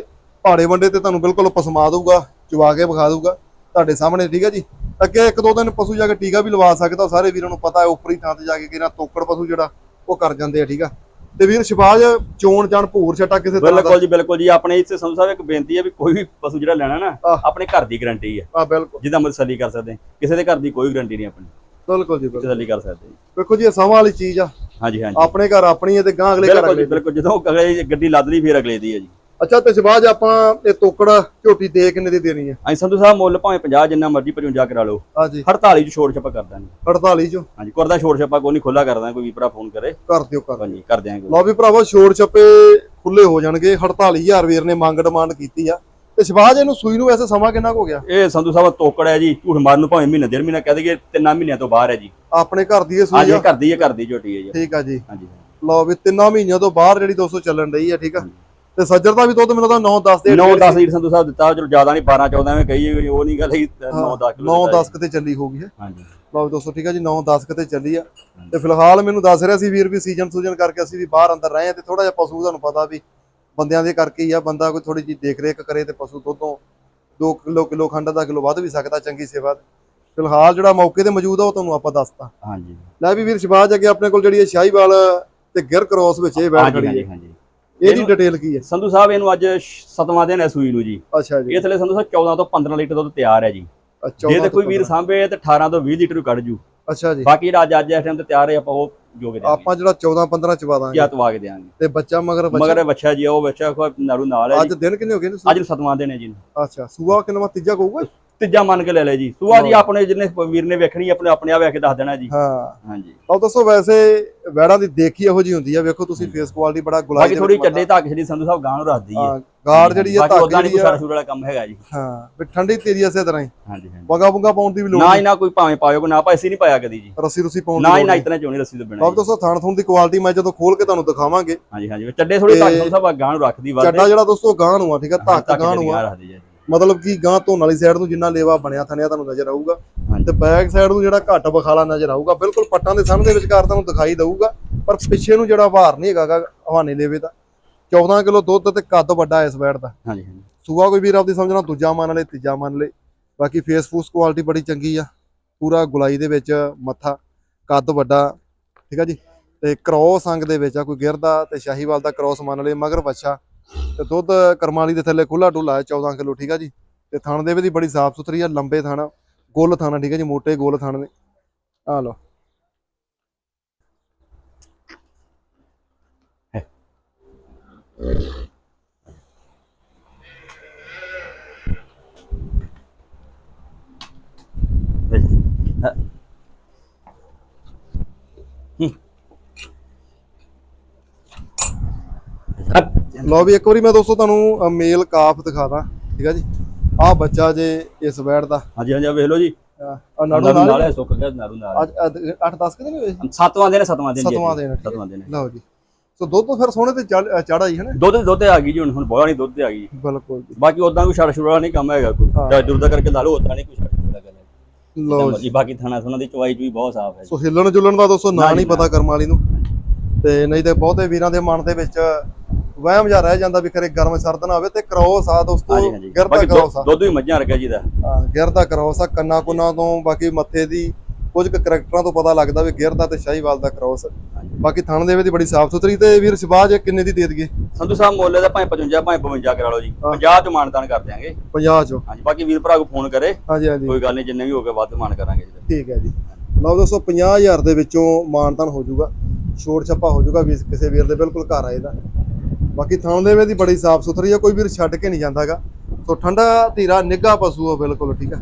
ਪਹਾੜੇ ਵੰਡੇ ਤੇ ਤੁਹਾਨੂੰ ਬਿਲਕੁਲ ਪਸਮਾ ਦਊਗਾ ਚੁਵਾ ਕੇ ਵਿਖਾ ਦਊਗਾ। ਤੁਹਾਡੇ ਸਾਹਮਣੇ ਠੀਕ ਹੈ ਜੀ? ਅੱਗੇ ਇੱਕ ਦੋ ਦਿਨ ਪਸ਼ੂ ਜਾ ਕੇ ਟੀਕਾ ਵੀ ਲਵਾ ਸਕਦਾ ਸਾਰੇ ਵੀਰਾਂ ਨੂੰ ਪਤਾ ਹੈ ਉੱਪਰੀ ਥਾਂ ਤੇ ਜਾ ਕੇ ਕਿਹਨਾਂ ਤੋਕੜ ਪਸ਼ੂ ਜਿਹੜਾ ਉਹ ਕਰ ਜਾਂਦੇ ਆ ਠੀਕ ਆ? ਤੇ ਵੀਰ ਸ਼ਿਵਾਜ ਚੋਣ ਜਾਣ ਭੂਰ ਛਟਾ ਕਿਸੇ ਤਰ੍ਹਾਂ ਦਾ? ਬਿਲਕੁਲ ਜੀ ਬਿਲਕੁਲ ਜੀ। ਆਪਣੇ ਇੱਥੇ ਸੰਧੂ ਸਾਹਿਬ ਇੱਕ ਬੇਨਤੀ ਹੈ ਵੀ ਕੋਈ ਵੀ ਪਸ਼ੂ ਜਿਹੜਾ ਲੈਣਾ ਨਾ। ਆਪਣੇ ਘਰ ਦੀ ਗਾਰੰਟੀ ਹੈ। ਆ ਬਿਲਕੁਲ। ਜਿਹਦਾ ਮਤਲਬ ਤਸੱਲੀ ਕਰ ਸਕਦੇ। ਕਿਸੇ ਦੇ ਘਰ ਦੀ ਕੋਈ ਗਾਰੰਟੀ ਨਹੀਂ ਆਪਣੀ। ਬਿਲਕੁਲ ਜੀ ਬਿਲਕੁਲ। ਤਸੱਲੀ ਕਰ ਸਕਦੇ। ਜੀ। ਵੇਖੋ ਜੀ ਇਹ ਸਮਾਂ ਵਾਲੀ ਚੀਜ਼ ਆ। ਹਾਂਜੀ ਹਾਂਜੀ। ਆਪਣੇ ਘਰ ਆਪਣੀ ਹੈ ਤੇ ਗਾਂ ਅਗਲੇ ਘਰ ਬਿਲਕੁਲ ਬਿਲਕੁਲ। ਜਦੋਂ ਅਗਲੇ ਗੱਡੀ ਲੱਦ ਲਈ ਫਿਰ ਅਗਲੇ ਦੀ ਹੈ ਜੀ। ਅੱਛਾ ਤੇ ਸ਼ਿਵਾਜ ਆਪਾਂ ਇਹ ਤੋਕੜ ਝੋਟੀ ਦੇ ਕਿੰਨੇ ਦੀ ਦੇਣੀ ਹੈ ਅਸੀਂ ਸੰਧੂ ਸਾਹਿਬ ਮੁੱਲ ਭਾਵੇਂ 50 ਜਿੰਨਾ ਮਰਜ਼ੀ 55 ਕਰਾ ਲਓ। ਹਾਂਜੀ। 48 ਚ ਛੋੜ ਛੱਪਾ ਕਰ ਦਾਂਗੇ। 48 ਚੋਂ? ਹਾਂਜੀ ਕਰਦਾ ਛੋੜ ਛੱਪਾ ਕੋਈ ਨਹੀਂ ਖੁੱਲਾ ਕਰਦਾ ਕੋਈ ਵੀ ਭਰਾ ਫੋਨ ਕਰੇ। ਕਰ ਦਿਓ ਕਰ ਹਾਂਜੀ ਕਰ ਦਿਆਂਗੇ। ਲਓ ਵੀ ਭਰਾਵੋ ਛੋੜ ਛੱਪੇ ਖੁੱਲੇ ਹੋ ਜਾਣਗੇ। 48000 ਵੀਰ ਨੇ ਮੰਗ ਡਿਮਾਂਡ ਕੀਤੀ ਆ। ਤੇ ਸ਼ਿਵਾਜ ਇਹਨੂੰ ਸੂਈ ਨੂੰ ਵੈਸੇ ਸਮਾਂ ਕਿੰਨਾ ਕੁ ਹੋ ਗਿਆ? ਇਹ ਸੰਧੂ ਸਾਹਿਬ ਤੋਕੜ ਹੈ ਜੀ। ਝੂਠ ਮਾਰਨ ਨੂੰ ਭਾਵੇਂ ਮਹੀਨਾ ਡੇਢ ਮਹੀਨਾ ਕਹਿ ਦਈਏ ਤਿੰਨਾਂ ਮਹੀਨਿਆਂ ਤੋਂ ਬਾਹਰ ਹੈ ਜੀ। ਆਪਣੇ ਘਰ ਦੀ ਇਹ ਸੂਈ ਹਾਂਜੀ ਘਰ ਦੀ ਹੈ ਘਰ ਦੀ ਝੋਟੀ ਹੈ ਜੀ। ਠੀਕ ਆ ਜੀ। ਹਾਂਜੀ। ਲਓ ਵੀ ਤਿੰਨਾਂ ਮਹੀਨਿਆਂ ਤੋਂ ਬਾਹਰ ਜਿਹੜੀ 200 ਚੱਲਣ ਰਹੀ ਆ ਠੀਕ ਆ? ਤੇ ਸੱਜਰ ਦਾ ਵੀ ਦੁੱਧ ਮੈਨੂੰ ਤਾਂ 9 10 ਦੇ 9 10 ਲੀਟਰ ਸੰਧੂ ਸਾਹਿਬ ਦਿੱਤਾ ਚਲੋ ਜ਼ਿਆਦਾ ਨਹੀਂ 12 14 ਐਵੇਂ ਕਹੀਏ ਉਹ ਨਹੀਂ ਗੱਲ ਹੈ 9 10 ਕਿਲੋ 9 10 ਕਿਤੇ ਚੱਲੀ ਹੋਊਗੀ ਹਾਂਜੀ। ਲਓ ਦੋਸਤੋ ਠੀਕ ਆ ਜੀ 9 10 ਕਿਤੇ ਚੱਲੀ ਆ। ਤੇ ਫਿਲਹਾਲ ਮੈਨੂੰ ਦੱਸ ਰਿਹਾ ਸੀ ਵੀਰ ਵੀ ਸੀਜ਼ਨ ਸੂਜਨ ਕਰਕੇ ਅਸੀਂ ਵੀ ਬਾਹਰ ਅੰਦਰ ਰਹੇ ਆ ਤੇ ਥੋੜਾ ਜਿਹਾ ਪਸ਼ੂ ਤੁਹਾਨੂੰ ਪਤਾ ਵੀ ਬੰਦਿਆਂ ਦੇ ਕਰਕੇ ਹੀ ਆ ਬੰਦਾ ਕੋਈ ਥੋੜੀ ਜਿਹੀ ਦੇਖ ਰੇਖ ਕਰੇ ਤੇ ਪਸ਼ੂ ਦੁੱਧੋਂ 2 ਕਿਲੋ ਕਿਲੋ ਖੰਡ ਦਾ ਕਿਲੋ ਵੱਧ ਵੀ ਸਕਦਾ ਚੰਗੀ ਸੇਵਾ ਫਿਲਹਾਲ ਜਿਹੜਾ ਮੌਕੇ ਤੇ ਮੌਜੂਦ ਆ ਉਹ ਤੁਹਾਨੂੰ ਆਪਾਂ ਦੱਸਤਾ। ਹਾਂਜੀ। ਲੈ ਵੀ ਵੀਰ ਸ਼ਿਵਾਜ ਅੱਗੇ ਆਪਣੇ ਕੋਲ ਜਿਹੜੀ ਹੈ ਸ਼ਾਹੀਵਾਲ ਤੇ ਗਿਰ ਕ੍ਰੋਸ ਵਿੱਚ ਇਹ ਬੈਠ ਖੜੀ ਹੈ। ਹਾਂਜੀ। ਇਹਦੀ ਡਿਟੇਲ ਕੀ ਹੈ? ਸੰਧੂ ਸਾਹਿਬ ਇਹਨੂੰ ਅੱਜ ਸਤਵਾਂ ਦਿਨ ਹੈ ਸੂਈ ਨੂੰ ਜੀ। ਅੱਛਾ ਜੀ। ਥਲੇ ਸੰਧੂ ਸਾਹਿਬ 14 ਤੋਂ 15 ਲੀਟਰ ਦੁੱਧ ਤਿਆਰ ਹੈ ਜੀ। ਜੇ ਤੇ ਕੋਈ ਵੀਰ ਸਾਂਭੇ ਤੇ 18 ਤੋਂ 20 ਲੀਟਰ ਕੱਢ ਜੂ। ਅੱਛਾ ਜੀ। ਬਾਕੀ ਜਿਹੜਾ ਅੱਜ ਅੱਜ ਇਸ ਟਾਈਮ ਤੇ ਤਿਆਰ ਹੈ ਆਪਾਂ ਉਹ ਜੋਗੇ ਦੇ ਆਪਾਂ ਜਿਹੜਾ 14 15 ਚਵਾ ਦਾਂਗੇ। ਜਾਂ ਤਵਾ ਕੇ ਦੇਾਂਗੇ ਤੇ ਬੱਚਾ ਮਗਰ ਬੱਚਾ? ਮਗਰ ਬੱਚਾ ਜੀ ਉਹ ਬੱਚਾ ਕੋਈ ਨਾਰੂ ਨਾਲ ਹੈ ਅੱਜ ਦਿਨ ਕਿੰਨੇ ਹੋ ਗਏ ਨੇ ਅੱਜ ਨੂੰ ਸਤਵਾਂ ਦਿਨ ਹੈ ਜੀ। ਅੱਛਾ ਸੂਆ ਕਿੰਨਾ ਤੀਜਾ ਕਹੂਗਾ? ਤੀਜਾ ਮੰਨ ਕੇ ਲੈ ਲੈ ਜੀ। ਸੂਆ ਜੀ ਲਓ। ਆਪਣੇ ਜਿਹਨੇ ਵੀਰ ਨੇ ਵੇਖਣੀ ਆਪਣੇ ਆਪਣੇ ਆਪ ਵੇਖ ਕੇ ਦੱਸ ਦੇਣਾ ਜੀ। ਹਾਂ। ਹਾਂਜੀ। ਆਓ ਦੱਸੋ ਵੈਸੇ ਵੈੜਾਂ ਦੀ ਦੇਖੀ ਇਹੋ ਜੀ ਹੁੰਦੀ ਆ ਵੇਖੋ ਤੁਸੀਂ ਫੇਸ ਕੁਆਲਿਟੀ ਬੜਾ ਗੁਲਾਈ ਬਾਕੀ ਥੋੜੀ ਚੱਡੇ ਧਾਕ ਜਿਹੜੀ ਸੰਧੂ ਸਾਹਿਬ ਗਾਂ ਨੂੰ ਰੱਖਦੀ ਹੈ ਹਾਂ ਗਾਰਡ ਜਿਹੜੀ ਆ ਦੀ ਕੋਈ ਆ। ਸਾਰਾ ਸੂਰ ਵਾਲਾ ਕੰਮ ਹੈਗਾ ਜੀ। ਹਾਂ ਵੀ ਠੰਡੀ ਤੇਰੀ ਇਸੇ ਤਰ੍ਹਾਂ ਹੀ। ਹਾਂਜੀ ਹਾਂਜੀ। ਪਗਾ ਪੁਗਾ ਪਾਉਣ ਦੀ ਵੀ ਲੋੜ ਨਾ ਹੀ ਨਾ ਕੋਈ ਭਾਵੇਂ ਪਾਇਓ ਕੋਈ ਨਾ ਪਾਏ ਅਸੀਂ ਨਹੀਂ ਪਾਇਆ ਕਦੀ ਜੀ। ਰੱਸੀ ਰੁਸੀ ਪਾਉਣ ਨਾ ਦੀ ਹੀ ਨਾ ਇਤਨਾ ਚੋਣੀ ਰੱਸੀ ਤੋਂ ਬਿਨਾਂ ਜੀ। ਦੱਸੋ ਥਣ ਥੁਣ ਦੀ ਕੁਆਲਿਟੀ ਮੈਂ ਜਦੋਂ ਖੋਲ ਕੇ ਤੁਹਾਨੂੰ ਦਿਖਾਵਾਂਗੇ। ਹਾਂਜੀ ਹਾਂਜੀ। ਚੱਡੇ ਥੋੜੀ ਧਾਕ ਸੰਧੂ ਸਾਹਿਬ ਗਾਂ ਨੂੰ ਰੱਖਦੀ ਵੱਧ ਚੱਡਾ ਜਿਹੜਾ ਦੋਸਤੋ ਗਾਂ ਨੂੰ ਆ ਠੀਕ ਆ ਧੱਕ ਗਾਂ ਨੂੰ ਆ। ਰੱਖਦੀ ਹੈ ਮਤਲਬ ਕਿ ਗਾਂ ਧੋਣ ਵਾਲੀ ਸਾਈਡ ਨੂੰ ਜਿੰਨਾ ਲੇਵਾ ਬਣਿਆ ਥਣਿਆ ਤੁਹਾਨੂੰ ਨਜ਼ਰ ਆਊਗਾ। ਤੇ ਬੈਕ ਸਾਈਡ ਨੂੰ ਜਿਹੜਾ ਘੱਟ ਬਖਾਲਾ ਨਜ਼ਰ ਆਊਗਾ ਬਿਲਕੁਲ ਪੱਟਾਂ ਦੇ ਸਾਹਮਣੇ ਵਿਚਕਾਰ ਤੁਹਾਨੂੰ ਦਿਖਾਈ ਦਊਗਾ ਪਰ ਪਿੱਛੇ ਨੂੰ ਜਿਹੜਾ ਭਾਰ ਨਹੀਂ ਹੈਗਾ ਹਵਾਨੇ ਲੇਵੇ ਦਾ। 14 ਕਿਲੋ ਦੁੱਧ ਤੇ ਕੱਦ ਵੱਡਾ ਇਸ ਵੈੜ ਦਾ। ਹਾਂਜੀ ਹਾਂਜੀ। ਸੂਆ ਕੋਈ ਵੀਰ ਆਪਦੀ ਸਮਝਣਾ ਦੂਜਾ ਮੰਨ ਲਏ ਤੀਜਾ ਮੰਨ ਲਏ ਬਾਕੀ ਫੇਸ ਫੂਸ ਕੁਆਲਿਟੀ ਬੜੀ ਚੰਗੀ ਆ। ਪੂਰਾ ਗੁਲਾਈ ਦੇ ਵਿੱਚ ਮੱਥਾ ਕੱਦ ਵੱਡਾ ਠੀਕ ਆ ਜੀ? ਤੇ ਕ੍ਰੋਸ ਅੰਗ ਦੇ ਵਿੱਚ ਆ ਕੋਈ ਗਿਰਦਾ ਤੇ ਸ਼ਾਹੀਵਾਲ ਦਾ ਕ੍ਰੋਸ ਮੰਨ ਲਏ ਮਗਰ ਬੱਚਾ ਤੇ ਦੁੱਧ ਕਰਮਾਲੀ ਦੇ ਥੱਲੇ ਖੁੱਲਾ ਡੁੱਲਾ ਹੈ 14 ਕਿਲੋ, ਠੀਕ ਆ ਜੀ। ਤੇ ਥਣ ਦੇ ਵੀ ਦੀ ਬੜੀ ਸਾਫ਼ ਸੁਥਰੀ ਆ, ਲੰਬੇ ਥਾਣਾ, ਗੋਲ ਥਾਣਾ, ਠੀਕ ਆ ਜੀ, ਮੋਟੇ ਗੋਲ ਥਣ ਨੇ ਆ ਲਓ। ਲਓ ਵੀ ਇੱਕ ਵਾਰੀ ਮੈਂ ਦੋਸਤੋ ਤੁਹਾਨੂੰ ਮੇਲ ਕਾਫ ਦਿਖਾਦਾ ਠੀਕ ਆ ਜੀ? ਆ ਬੱਚਾ ਜੇ ਇਸ ਵੈੜ ਦਾ। ਹਾਂਜੀ ਹਾਂਜੀ ਵੇਖ ਲਓ ਜੀ। ਆ ਨਾੜੂ ਨਾਲ ਸੁੱਕ ਗਿਆ ਨਾਰੂ ਨਾਲ। ਅੱਜ 8 10 ਕਿਤੇ ਨਹੀਂ ਹੋਏ? ਸੱਤਵਾਂ ਦਿਨ ਸੱਤਵਾਂ ਦਿਨ ਸੱਤਵਾਂ ਦਿਨ। ਸੱਤਵਾਂ ਦਿਨ। ਲਓ ਜੀ। ਸੋ ਦੁੱਧ ਫਿਰ ਸੋਹਣੇ ਤੇ ਚੜਾ ਹੀ ਹੈ ਨਾ? ਦੁੱਧ ਦੁੱਧ ਤੇ ਆ ਗਈ ਜੀ ਹੁਣ ਹੁਣ ਬੋਲਾ ਨਹੀਂ ਦੁੱਧ ਤੇ ਆ ਗਈ। ਬਿਲਕੁਲ ਜੀ। ਬਾਕੀ ਉਦਾਂ ਕੋਈ ਛੜ ਛੁੜ ਵਾਲਾ ਨਹੀਂ ਕੰਮ ਹੈਗਾ ਕੋਈ। ਹਾਂ। ਚਾਹੇ ਦੁੱਧ ਦਾ ਕਰਕੇ ਲਾ ਲਓ ਉਦਾਂ ਨਹੀਂ ਕੋਈ ਛੜ ਛੁੜ ਵਾਲਾ ਗੱਲ ਹੈ ਲਓ ਜੀ। ਮਰਜ਼ੀ ਬਾਕੀ ਥਾਣਾ ਸੁਣਾ ਦੀ ਚਵਾਈ ਚੂਈ ਬਹੁਤ ਸਾਫ਼ ਹੈ ਜੀ। ਸੋ ਹਿੱਲਣ ਜੁਲਣ ਦਾ ਦੋਸਤੋ ਨਾਂ ਨਹੀਂ ਜੀ, ਪਤਾ ਕਰਮ ਵਾਲੀ ਨੂੰ। ਤੇ ਨਹੀਂ ਤੇ ਬਹੁਤੇ ਵੀਰਾਂ ਦੇ ਮਨ ਦੇ ਵਿੱਚ ਵਹਿਮ ਜਾ ਰਹਿ ਜਾਂਦਾ ਵੀ ਕਰੇ ਗਰਮ ਸਰਦ ਨਾ ਹੋਵੇ ਤੇ ਕਰੋਸ ਆ ਦੋਸਤੋ ਗਿਰਦਾ ਕਰੋਸ ਆ ਦੁੱਧ ਵੀ ਮੱਝਾਂ ਰਖਿਆ ਜੀ ਦਾ। ਹਾਂ, ਗਿਰਦਾ ਕਰੋਸ ਆ ਕੰਨਾ ਕੁੰਨਾ ਤੋਂ ਬਾਕੀ ਮੱਥੇ ਦੀ ਕੁਝ ਕੁ ਕਰੈਕਟਰਾਂ ਤੋਂ ਪਤਾ ਲੱਗਦਾ ਵੀ ਗਿਰਦਾ ਤੇ ਸ਼ਾਹੀਵਾਲ ਦਾ ਕਰੋਸ। ਬਾਕੀ ਥਣ ਦੇ ਵਿੱਚ ਬੜੀ ਸਾਫ਼ ਸੁਥਰੀ ਤੇ ਵੀਰ ਸ਼ਬਾਜ ਕਿੰਨੇ ਦੀ ਦੇ ਦਈਏ? ਸੰਧੂ ਸਾਹਿਬ ਮੁੱਲ ਦਾ ਭਾਵੇਂ 55 ਭਾਵੇਂ 52 ਕਰਾ ਲਓ ਜੀ। 50 ਚ ਮਾਨਤਾਨ ਕਰ ਦਿਆਂਗੇ। 50 ਚੋਂ। ਹਾਂਜੀ ਬਾਕੀ ਵੀਰ ਭਰਾ ਕੋ ਫੋਨ ਕਰੇ। ਹਾਂਜੀ ਹਾਂਜੀ। ਕੋਈ ਗੱਲ ਨਹੀਂ ਜਿੰਨੇ ਵੀ ਹੋ ਗਏ ਵੱਧ ਮਾਨ ਕਰਾਂਗੇ ਜੀ। ਠੀਕ ਹੈ ਜੀ। ਲਓ ਦੋਸਤੋ 50000 ਦੇ ਵਿੱਚੋਂ ਮਾਨਤਨ ਹੋ ਜਾਊਗਾ। ਛੋਟ ਛੱਪਾ ਹੋ ਜਾਊਗਾ ਵੀ ਕਿਸੇ ਵੀਰ ਦੇ ਬਿਲਕੁਲ ਘਰ ਆਏ ਦਾ ਬਾਕੀ ਥਾਂ ਦੇ ਵਿੱਚ ਦੀ ਬੜੀ ਸਾਫ਼ ਸੁਥਰੀ ਆ ਕੋਈ ਵੀਰ ਛੱਡ ਕੇ ਨਹੀਂ ਜਾਂਦਾਗਾ। ਸੋ ਠੰਡਾ ਧੀਰਾ ਨਿੱਘਾ ਪਸ਼ੂ ਆ ਬਿਲਕੁਲ ਠੀਕ ਆ।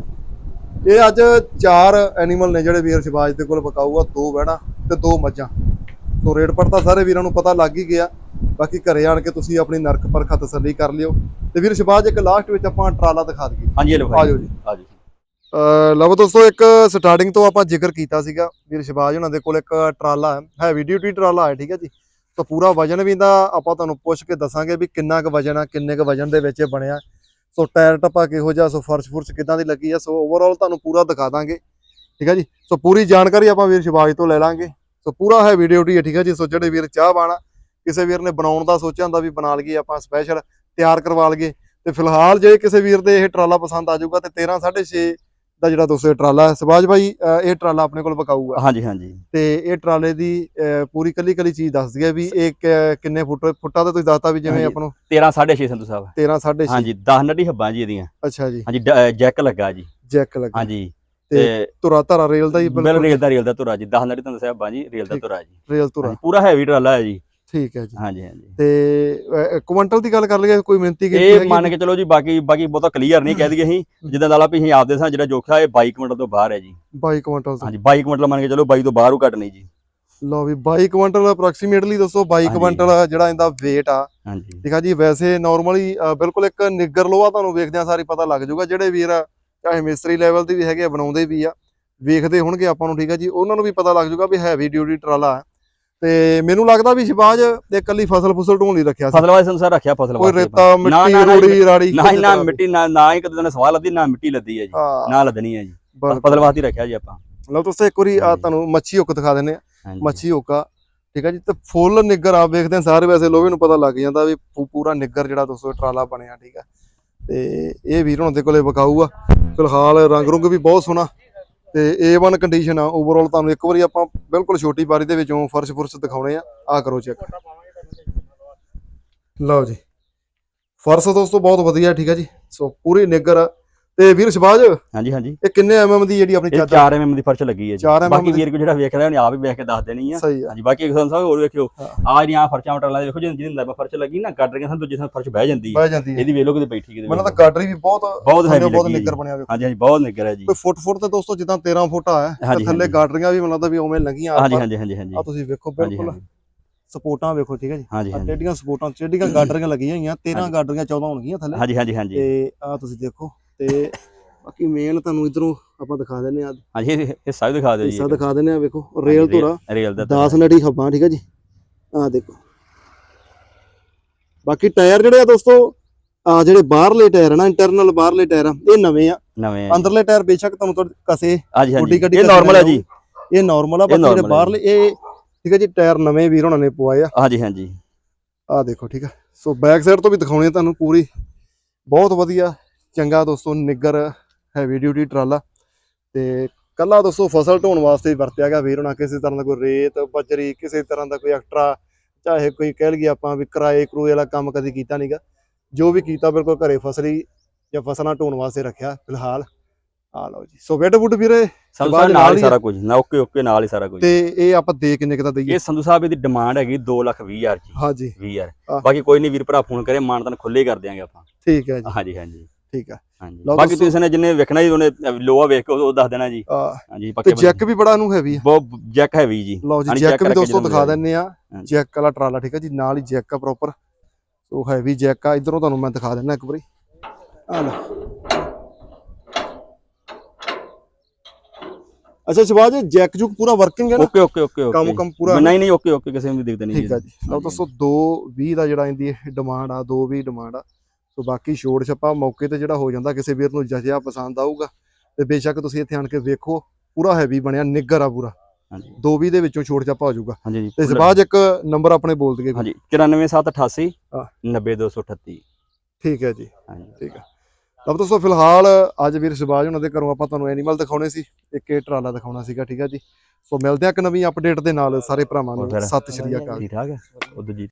ਇਹ ਅੱਜ ਚਾਰ ਐਨੀਮਲ ਨੇ ਜਿਹੜੇ ਵੀਰ ਸ਼ਿਵਾਜ ਦੇ ਕੋਲ ਬਕਾਊ ਆ ਦੋ ਵਹਿਣਾ ਤੇ ਦੋ ਮੱਝਾਂ। ਸੋ ਰੇਟ ਪੜਤਾ ਸਾਰੇ ਵੀਰਾਂ ਨੂੰ ਪਤਾ ਲੱਗ ਹੀ ਗਿਆ। ਬਾਕੀ ਘਰੇ ਆਣ ਕੇ ਤੁਸੀਂ ਆਪਣੀ ਨਰਕ ਪਰਖਾ ਤਸੱਲੀ ਕਰ ਲਿਓ। ਤੇ ਵੀਰ ਸ਼ਿਵਾਜ ਇੱਕ ਲਾਸਟ ਵਿੱਚ ਆਪਾਂ ਟਰਾਲਾ ਦਿਖਾ ਦਈਏ। ਹਾਂਜੀ ਲੋ ਆਜੋ ਜੀ। ਆਜੋ ਲਓ ਦੋਸਤੋ ਇੱਕ ਸਟਾਰਟਿੰਗ ਤੋਂ ਆਪਾਂ ਜ਼ਿਕਰ ਕੀਤਾ ਸੀਗਾ। ਵੀਰ ਸ਼ਿਵਾਜ ਉਹਨਾਂ ਦੇ ਕੋਲ ਇੱਕ ਟਰਾਲਾ ਹੈ ਹੈਵੀ ਡਿਊਟੀ ਟਰਾਲਾ ਹੈ ਠੀਕ ਹੈ ਜੀ। ਤਾਂ ਪੂਰਾ ਵਜਨ ਵੀ ਦਾ ਆਪਾਂ ਤੁਹਾਨੂੰ ਪੁੱਛ ਕੇ ਦੱਸਾਂਗੇ ਵੀ ਕਿੰਨਾ ਕੁ ਵਜਨ ਆ, ਕਿੰਨੇ ਕੁ ਵਜਨ ਦੇ ਵਿੱਚ ਇਹ ਬਣਿਆ। ਸੋ ਟਾਇਰ ਟੱਪਾ ਕਿਹੋ ਜਿਹਾ, ਸੋ ਫਰਸ਼ ਫੁਰਸ਼ ਕਿਦਾਂ ਦੀ ਲੱਗੀ ਆ, ਸੋ ਓਵਰਆਲ ਤੁਹਾਨੂੰ ਪੂਰਾ ਦਿਖਾ ਦਾਂਗੇ, ਠੀਕ ਹੈ ਜੀ? ਸੋ ਪੂਰੀ ਜਾਣਕਾਰੀ ਆਪਾਂ ਵੀਰ ਸ਼ਿਵਾਜ ਤੋਂ ਲੈ ਲਾਂਗੇ। ਸੋ ਪੂਰਾ ਹੈਵੀ ਡਿਊਟੀ ਹੈ ਠੀਕ ਹੈ ਜੀ? ਸੋ ਜਿਹੜੇ ਵੀਰ ਚਾਹ ਬਾਣਾ ਕਿਸੇ ਵੀਰ ਨੇ ਬਣਾਉਣ ਦਾ ਸੋਚਿਆ ਹੁੰਦਾ ਵੀ ਬਣਾ ਲਈਏ ਆਪਾਂ ਸਪੈਸ਼ਲ ਤਿਆਰ ਕਰਵਾ ਲਈਏ। ਤੇ ਫਿਲਹਾਲ ਜੇ ਕਿਸੇ ਵੀਰ ਦੇ ਇਹ ਟਰਾਲਾ ਪਸੰਦ ਆ ਜਾਊਗਾ ਤੇ 13 6.5 ਦਾ ਜਿਹੜਾ ਦੋਸਤੋ ਇਹ ਟਰਾਲਾ ਹੈ ਸਬਾਜ ਭਾਈ ਇਹ ਟਰਾਲਾ ਆਪਣੇ ਕੋਲ ਬਕਾਊ ਆ ਹਾਂਜੀ ਹਾਂਜੀ। ਤੇ ਇਹ ਟਰਾਲੇ ਦੀ ਪੂਰੀ ਕੱਲੀ ਕੱਲੀ ਚੀਜ਼ ਦੱਸ ਦਈਏ ਵੀ ਇਹ ਕਿੰਨੇ ਫੁੱਟ ਫੁੱਟਾਂ ਤੇ ਤੁਸੀਂ ਦੱਸਤਾ ਵੀ ਜਿਵੇਂ ਹਾਂਜੀ। ਆਪਾਂ ਨੂੰ 13 6.5 ਸੰਧੂ ਸਾਹਿਬ। 13 6.5 ਹਾਂਜੀ 10 ਨੱਡੀ ਹੱਬਾਂ ਜੀ ਇਹਦੀਆਂ। ਅੱਛਾ ਜੀ। ਹਾਂਜੀ ਜੈਕ ਲੱਗਾ ਜੀ। ਜੈਕ ਲੱਗਾ। ਹਾਂਜੀ। ਤੇ ਤੁਰਾ ਧਾਰਾ ਰੇਲ ਦਾ ਹੀ ਬਿਲ ਬਿਲਕੁਲ ਰੇਲ ਦਾ ਰੇਲ ਦਾ ਧੁਰਾ ਜੀ। 10 ਨੱਡੀ ਤੁਹਾਨੂੰ ਦੱਸਿਆ ਹੱਬਾਂ ਜੀ ਰੇਲ ਦਾ। ਧੁਰਾ ਜੀ। ਰੇਲ ਤੁਰਾ ਪੂਰਾ ਹੈਵੀ ਟਰਾਲਾ ਹੈ ਜੀ। ਠੀਕ ਹੈ ਜੀ। ਹਾਂਜੀ ਹਾਂਜੀ। ਤੇ ਅਹ, ਕੁਆਂਟਲ ਦੀ ਗੱਲ ਕਰ ਲਈਏ ਕੋਈ ਮਿਹਨਤੀ ਕੀਤੀ ਇਹ? ਮੰਨ ਕੇ ਚਲੋ ਜੀ ਬਾਕੀ ਬਾਕੀ ਬਹੁਤਾ ਕਲੀਅਰ ਨਹੀਂ ਕਹਿ ਦਈਏ ਅਸੀਂ। ਜਿੱਦਾਂ ਦਾ ਲਾ ਵੀ ਅਸੀਂ ਆਪਦੇ ਸਾਂ ਜਿਹੜਾ ਜੋਖਾ ਇਹ 22 ਕੁਇੰਟਲ ਤੋਂ ਬਾਹਰ ਹੈ ਜੀ। 22 ਕੁਆਂਟਲ ਤੋਂ। ਹਾਂਜੀ 22 ਕੁਇੰਟਲ ਮੰਨ ਕੇ ਚਲੋ 22 ਤੋਂ ਬਾਹਰ ਉਹ ਘੱਟ ਨਹੀਂ ਜੀ। ਲਓ ਵੀ 22 ਕੁਆਂਟਲ ਅਪਰੋਕਸੀਮੇਟਲੀ ਦੱਸੋ 22 ਹਾਂਜੀ। ਕੁਆਂਟਲ ਜਿਹੜਾ ਇਹਦਾ weight ਆ। ਹਾਂਜੀ। ਠੀਕ ਆ ਜੀ ਵੈਸੇ ਨਾਰਮਲੀ ਬਿਲਕੁਲ ਇੱਕ ਨਿੱਗਰ ਲੋਹਾ ਤੁਹਾਨੂੰ ਵੇਖਦਿਆਂ ਸਾਰੀ ਪਤਾ ਲੱਗ ਜਾਊਗਾ। ਜਿਹੜੇ ਵੀਰ ਚਾਹੇ ਮਿਸਤਰੀ ਲੈਵਲ ਤੇ ਵੀ ਹੈਗੇ ਬਣਾਉਂਦੇ ਵੀ ਆ ਵੇਖਦੇ ਹੋਣਗੇ ਆਪਾਂ ਨੂੰ ਠੀਕ ਆ ਜੀ। ਉਹਨਾਂ ਨੂੰ ਵੀ ਪਤਾ ਲੱਗ ਜਾਊਗਾ ਵੀ ਹੈਵੀ ਡਿਊਟੀ ਟਰਾਲਾ ਤੇ ਮੈਨੂੰ ਲੱਗਦਾ ਵੀ ਸ਼ਿਵਾਜ ਤੇ ਇਕੱਲੀ ਫਸਲ ਫੁਸਲ ਢੋਣ ਲਈ ਰੱਖਿਆ ਸੀ। ਫਸਲ ਸੰਸਾਰ ਰੱਖਿਆ ਫਸਲ ਕੋਈ ਰੇਤਾ ਮਿੱਟੀ ਰੋੜੀ ਰਾੜੀ ਨਾ ਹੀ ਨਾ। ਮਿੱਟੀ ਨਾ ਨਾ ਹੀ ਕਦੇ ਨਾ ਸਵਾਲ ਲੱਦੀ ਨਾ ਮਿੱਟੀ ਲੱਦੀ ਹੈ ਜੀ। ਹਾਂ। ਨਾ ਲੱਦਣੀ ਹੈ ਜੀ। ਫਸਲ ਵਾਸਤੇ ਹੀ ਰੱਖਿਆ ਜੀ ਆਪਾਂ। ਲਓ ਤੁਸੀਂ ਇੱਕ ਵਾਰੀ ਆ। ਤੁਹਾਨੂੰ ਮੱਛੀ ਹੁੱਕ ਦਿਖਾ ਦਿੰਦੇ ਆ ਮੱਛੀ ਹੁੱਕਾ ਠੀਕ ਆ ਜੀ ਤੇ ਫੁੱਲ ਨਿੱਗਰ ਆ ਵੇਖਦੇ ਆ ਸਾਰੇ ਵੈਸੇ ਲੋਹੇ ਨੂੰ ਪਤਾ ਲੱਗ ਜਾਂਦਾ ਵੀ ਪੂਰਾ ਨਿੱਗਰ ਜਿਹੜਾ ਦੋਸਤੋ ਟਰਾਲਾ ਬਣਿਆ ਠੀਕ ਆ ਤੇ ਇਹ ਵੀਰ ਹੁਣ ਦੇ ਕੋਲੇ ਵਿਕਾਊ ਆ ਫਿਲਹਾਲ ਰੰਗ ਰੁੰਗ ਵੀ ਬਹੁਤ ਸੋਹਣਾ। ਤੇ A1 ਕੰਡੀਸ਼ਨ ਆ ਓਵਰਆਲ ਤੁਹਾਨੂੰ ਇੱਕ ਵਾਰੀ ਆਪਾਂ ਬਿਲਕੁਲ ਛੋਟੀ ਬਾਰੀ ਦੇ ਵਿੱਚੋਂ ਫਰਸ਼ ਫੁਰਸ਼ ਦਿਖਾਉਣੇ ਆ ਆ ਕਰੋ ਚੈੱਕ ਲਓ। ਜੀ। ਫਰਸ਼ ਦੋਸਤੋ ਬਹੁਤ ਵਧੀਆ ਠੀਕ ਆ ਜੀ। ਸੋ ਪੂਰੀ ਨਿੱਗਰ ਤੇ ਵੀਰ ਸ਼ਬਾਜ ਹਾਂਜੀ ਹਾਂਜੀ। ਇਹ ਕਿੰਨੇ ਐਮਐਮ ਦੀ ਜਿਹੜੀ ਆਪਣੀ ਚਾਦਰ? 4 ਐਮਐਮ ਦੀ ਫਰਸ਼ ਲੱਗੀ ਹੈ ਜੀ। 4 ਬਾਕੀ ਦੀ- ਵੀਰ ਕੋ ਜਿਹੜਾ ਵੇਖ ਰਿਹਾ ਉਹਨੇ ਆਪ ਹੀ ਵੇਖ ਕੇ ਦੱਸ ਦੇਣੀ ਆ। ਆ। ਹਾਂਜੀ ਬਾਕੀ ਇੱਕ ਸੰਸਾਰ ਹੋਰ ਵੇਖਿਓ। ਆ ਜਿਹੜੀਆਂ ਫਰਚਾਂ ਮਟਰਾਂ ਦੇ ਵੇਖੋ ਜਿਹਦੇ ਅੰਦਰ ਫਰਚ ਲੱਗੀ ਨਾ ਰਹੀਆਂ ਸਨ ਦੂਜੇ ਸਨ ਫਰਚ ਬਹਿ ਜਾਂਦੀ ਹੈ ਬਹਿ ਜਾਂਦੀ ਹੈ ਇਹਦੀ ਵੇਖ ਲਓ ਕਿਤੇ ਬੈਠੀ ਕਿਤੇ ਮੈਨੂੰ ਤਾਂ। ਗਾਡਰੀ ਵੀ ਬਹੁਤ ਬਹੁਤ ਹੈਵੀ ਬਹੁਤ ਨਿੱਗਰ। ਬਣਿਆ ਵੇਖੋ ਹਾਂਜੀ ਹਾਂਜੀ ਬਹੁਤ ਨਿੱਗਰ ਹੈ ਜੀ। ਕੋਈ ਫੁੱਟ ਫੁੱਟ ਤੇ ਦੋਸਤੋ ਜਿੱਦਾਂ 13 ਫੁੱਟ ਆ ਹੈ ਥੱਲੇ। ਗਾਡਰੀਆਂ ਵੀ ਮੈਨੂੰ ਲੱਗਦਾ ਵੀ ਉਵੇਂ ਲੱਗੀਆਂ ਹਾਂਜੀ ਹਾਂਜੀ ਹਾਂਜੀ ਹਾਂਜੀ। ਆ ਤੁਸੀਂ ਵੇਖੋ ਬਿਲਕੁਲ। ਸਪੋਰਟਾਂ ਵੇਖੋ ਠੀਕ ਹੈ ਜੀ। ਹਾਂਜੀ ਆ ਹਾਂਜੀ। ਟੇਡੀਆਂ ਸਪੋਰਟਾਂ ਟੇਡੀਆਂ ਗਾਡਰੀਆਂ ਲੱਗੀਆਂ ਹੋਈਆਂ 13 ਹਾਂਜੀ। ਗਾਡਰੀਆਂ 14 ਹੋਣਗੀਆਂ ਥੱਲੇ। ਹਾਂਜੀ ਹਾਂਜੀ ਹਾਂਜੀ। ਤੇ ਆ ਤੁਸੀਂ ਦੇਖੋ। ਤੇ ਬਾਕੀ ਮੇਨ ਤੁਹਾਨੂੰ ਇਧਰੋਂ ਆਪਾਂ ਦਿਖਾ ਦਿੰਨੇ ਆ ਹਾਂਜੀ ਇਹ ਵੀ ਦਿਖਾ ਦਿਓ ਜੀ। ਇੱਕ। ਦਿਖਾ ਦਿੰਨੇ ਆ ਵੇਖੋ ਰੇਲ ਧੁਰਾ ਰੇਲ ਦਾ 10 ਨਟੀ ਹੱਬਾਂ ਠੀਕ ਹੈ ਜੀ? ਆ ਦੇਖੋ। ਬਾਕੀ ਟਾਇਰ ਜਿਹੜੇ ਆ ਦੋਸਤੋ ਆ ਜਿਹੜੇ ਬਾਹਰਲੇ ਟਾਇਰ ਆ ਨਾ ਇੰਟਰਨਲ ਬਾਹਰਲੇ ਟਾਇਰ ਆ ਇਹ ਨਵੇਂ ਆ। ਨਵੇਂ ਆ। ਅੰਦਰਲੇ ਟਾਇਰ ਬੇਸ਼ੱਕ ਤੁਹਾਨੂੰ ਥੋੜੇ ਕਸੇ ਗੱਡੀ ਗੱਡੀ ਇਹ ਨਾਰਮਲ ਨੇ ਜੀ। ਇਹ ਨਾਰਮਲ ਆ ਬਾਕੀ ਜਿਹੜੇ ਆ ਬਾਹਰਲੇ ਇਹ ਠੀਕ ਹੈ ਜੀ ਟਾਇਰ ਨਵੇਂ ਵੀਰ ਹੋਣਾ ਨੇ ਪਵਾਏ ਆ। ਹਾਂਜੀ ਹਾਂਜੀ। ਆ ਦੇਖੋ ਠੀਕ ਆ। ਸੋ ਬੈਕ ਸਾਈਡ ਤੋਂ ਵੀ ਦਿਖਾਉਣੀ ਆ ਤੁਹਾਨੂੰ ਪੂਰੀ। ਬਹੁਤ ਵਧੀਆ ਚੰਗਾ ਦੋਸਤੋ ਨਿੱਗਰ ਹੈਵੀ ਡਿਊਟੀ ਟਰਾਲਾ। ਤੇ ਕੱਲਾ ਦੋਸਤੋ ਫਸਲ ਢੋਣ ਵਾਸਤੇ ਹੀ ਵਰਤਿਆ ਗਿਆ ਵੀਰ ਹੋਣਾ। ਕਿਸੇ ਤਰ੍ਹਾਂ ਦਾ ਕੋਈ ਰੇਤ ਬਜਰੀ ਕਿਸੇ ਤਰ੍ਹਾਂ ਦਾ ਕੋਈ ਐਕਸਟਰਾ ਚਾਹੇ ਕੋਈ ਕਹਿ ਲਈਏ ਆਪਾਂ ਵੀ ਕਿਰਾਏ ਕਰੂਏ ਵਾਲਾ ਕੰਮ ਕਦੀ ਕੀਤਾ ਨਹੀਂਗਾ ਜੋ ਵੀ ਕੀਤਾ ਬਿਲਕੁਲ ਘਰੇ ਫਸਲੀ ਜਾਂ ਫਸਲਾਂ ਢੋਣ ਵਾਸਤੇ ਰੱਖਿਆ ਫਿਲਹਾਲ। ਆ ਲਓ ਜੀ। ਸੋ ਬੈੱਡ ਵੁੱਡ ਵੀਰੇ ਸੰਧੂ ਬਾਅਦ ਸਾਹਿਬ ਨਾਲ ਹੀ ਹੀ। ਸਾਰਾ ਕੁਝ। ਨਾ ਓਕੇ ਓਕੇ ਨਾਲ ਹੀ ਸਾਰਾ ਕੁਝ। ਤੇ ਇਹ ਆਪਾਂ ਦੇ ਕਿੰਨੇ ਕੁ ਦਾ ਦਈਏ? ਇਹ ਸੰਧੂ ਸਾਹਿਬ ਦੀ ਡਿਮਾਂਡ ਹੈਗੀ 2 ਲੱਖ 20 ਹਜ਼ਾਰ ਜੀ ਹਾਂਜੀ। 20 ਹਜ਼ਾਰ। ਬਾਕੀ ਕੋਈ ਨਹੀਂ ਵੀਰ ਭਰਾ ਫੋਨ ਕਰੇ ਮਾਨਤਨ ਖੁੱਲੇ ਹੀ ਕਰ ਦਿਆਂਗੇ ਆਪਾਂ। ਠੀਕ ਹੈ ਜੀ। ਹਾਂਜੀ ਹਾਂਜੀ। ਠੀਕ ਆ। ਹਾਂਜੀ। ਲਓ ਬਾਕੀ। ਤੁਸੀਂ ਨੇ ਜਿੰਨੇ ਵੇਖਣਾ ਜੀ ਉਹਨੇ ਲੋਆ ਵੇਖ ਕੇ ਉਹ ਉਹ ਦੱਸ ਦੇਣਾ ਜੀ। ਆ ਹਾਂਜੀ ਤੇ ਪੱਕੇ ਜੈਕ ਵੀ ਬੜਾ ਨੂੰ ਹੈਵੀ ਆ। ਬਹੁਤ ਜੈਕ ਹੈਵੀ ਜੀ। ਲਓ ਜੀ ਜੈਕ ਵੀ ਦੋਸਤੋ ਦਿਖਾ ਦਿੰਨੇ ਆ। ਜੈਕ ਵਾਲਾ ਟਰਾਲਾ ਠੀਕ ਹੈ ਜੀ ਨਾਲ ਹੀ ਜੈਕ ਆ ਪ੍ਰੋਪਰ ਸੋ ਹੈਵੀ ਜੈਕ ਆ। ਇਧਰੋਂ ਤੁਹਾਨੂੰ ਮੈਂ ਦਿਖਾ ਦਿੰਨਾ ਇੱਕ ਵਾਰੀ। ਆ ਲਓ। ਅੱਛਾ ਸ਼ਬਾਜ ਜੈਕ ਜੁਕ ਪੂਰਾ ਵਰਕਿੰਗ ਹੈ ਨਾ? Okay okay okay okay. ਕੰਮ ਕੰਮ ਪੂਰਾ ਨਹੀਂ ਨਹੀਂ ਓਕੇ ਓਕੇ ਕਿਸੇ ਨੂੰ ਵੀ ਦਿੱਕਤ ਨਹੀਂ ਠੀਕ ਆ ਜੀ। ਲਓ। ਦੋਸਤੋ 220 ਦਾ ਜਿਹੜਾ ਇਹਦੀ ਡਿਮਾਂਡ ਆ 220 ਡਿਮਾਂਡ ਆ। ਸੋ ਬਾਕੀ ਛੋੜ ਛੱਪਾ ਮੌਕੇ ਤੇ ਜਿਹੜਾ ਹੋ ਜਾਂਦਾ ਕਿਸੇ ਵੀਰ ਨੂੰ ਜਜਿਆ ਪਸੰਦ ਆਊਗਾ ਤੇ ਬੇਸ਼ੱਕ ਤੁਸੀਂ ਇੱਥੇ ਆਣ ਕੇ ਵੇਖੋ ਪੂਰਾ ਹੈਵੀ ਬਣਿਆ ਨਿੱਗਰ ਆ ਪੂਰਾ। ਹਾਂਜੀ। 220 ਦੇ ਵਿੱਚੋਂ ਛੋੜ ਛੱਪਾ ਹੋ ਜਾਊਗਾ। ਹਾਂਜੀ ਜੀ ਤੇ ਸ਼ਬਾਜ ਇੱਕ ਨੰਬਰ ਆਪਣੇ ਬੋਲ ਦਈਏ। ਹਾਂਜੀ 94788 ਹਾਂ। 90238 ਠੀਕ ਹੈ ਜੀ। ਠੀਕ ਹੈ। ਤਾਂ ਦੋਸਤੋ ਫਿਲਹਾਲ ਅੱਜ ਵੀਰ ਸ਼ਿਬਾਜ ਉਹਨਾਂ ਦੇ ਘਰੋਂ ਆਪਾਂ ਤੁਹਾਨੂੰ ਐਨੀਮਲ ਦਿਖਾਉਣੇ ਸੀ ਇੱਕ ਇਹ ਟਰਾਲਾ ਦਿਖਾਉਣਾ ਸੀਗਾ ਠੀਕ ਹੈ ਜੀ। ਸੋ ਮਿਲਦੇ ਆ ਇੱਕ ਨਵੀਂ ਅਪਡੇਟ ਦੇ ਨਾਲ ਸਾਰੇ ਭਰਾਵਾਂ ਨੂੰ? ਸਤਿ ਸ਼੍ਰੀ ਅਕਾਲ। ਠੀਕ ਠਾਕ ਹੈ? ਉਹ ਦੂਜੀ